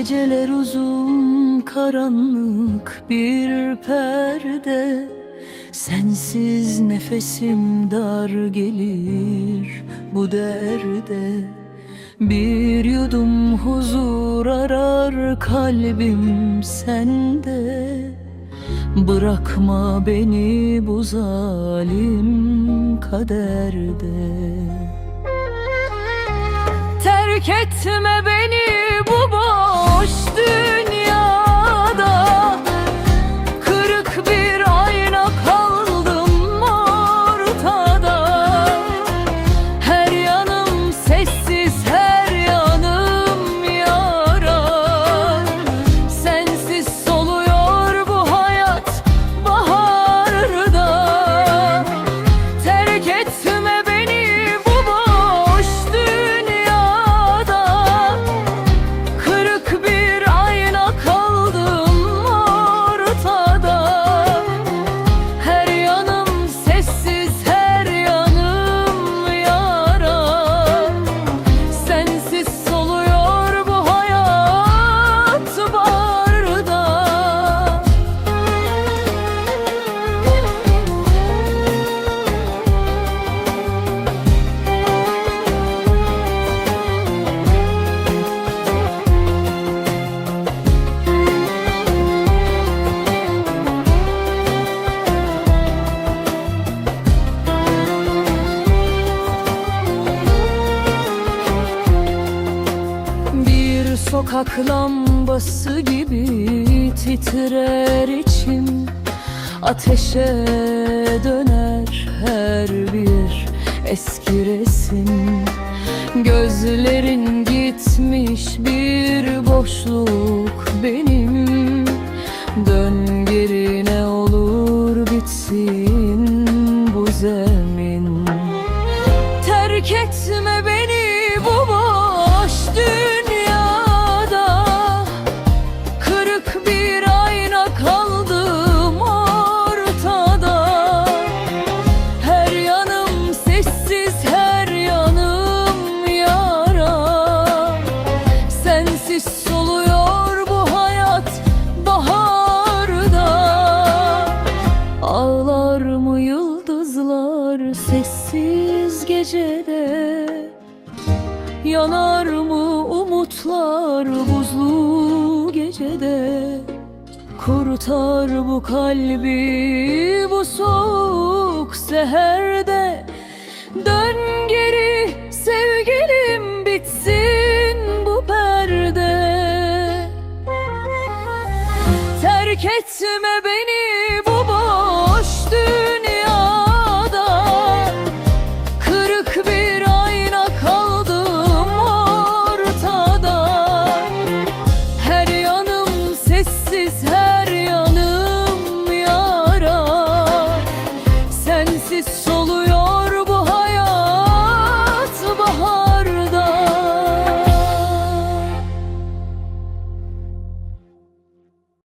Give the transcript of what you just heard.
Geceler uzun karanlık bir perde. Sensiz nefesim dar gelir bu derde. Bir yudum huzur arar kalbim sende. Bırakma beni bu zalim kaderde. Terk etme beni sokak lambası gibi titrer içim. Ateşe döner her bir eski resim. Gözlerin gitmiş bir boşluk benim. Dön geri ne olur bitsin bu zemin. Terk etme Soluyor bu hayat baharda. Ağlar mı yıldızlar sessiz gecede? Yanar mı umutlar buzlu gecede? Kurtar bu kalbi bu soğuk seherde terk etme beni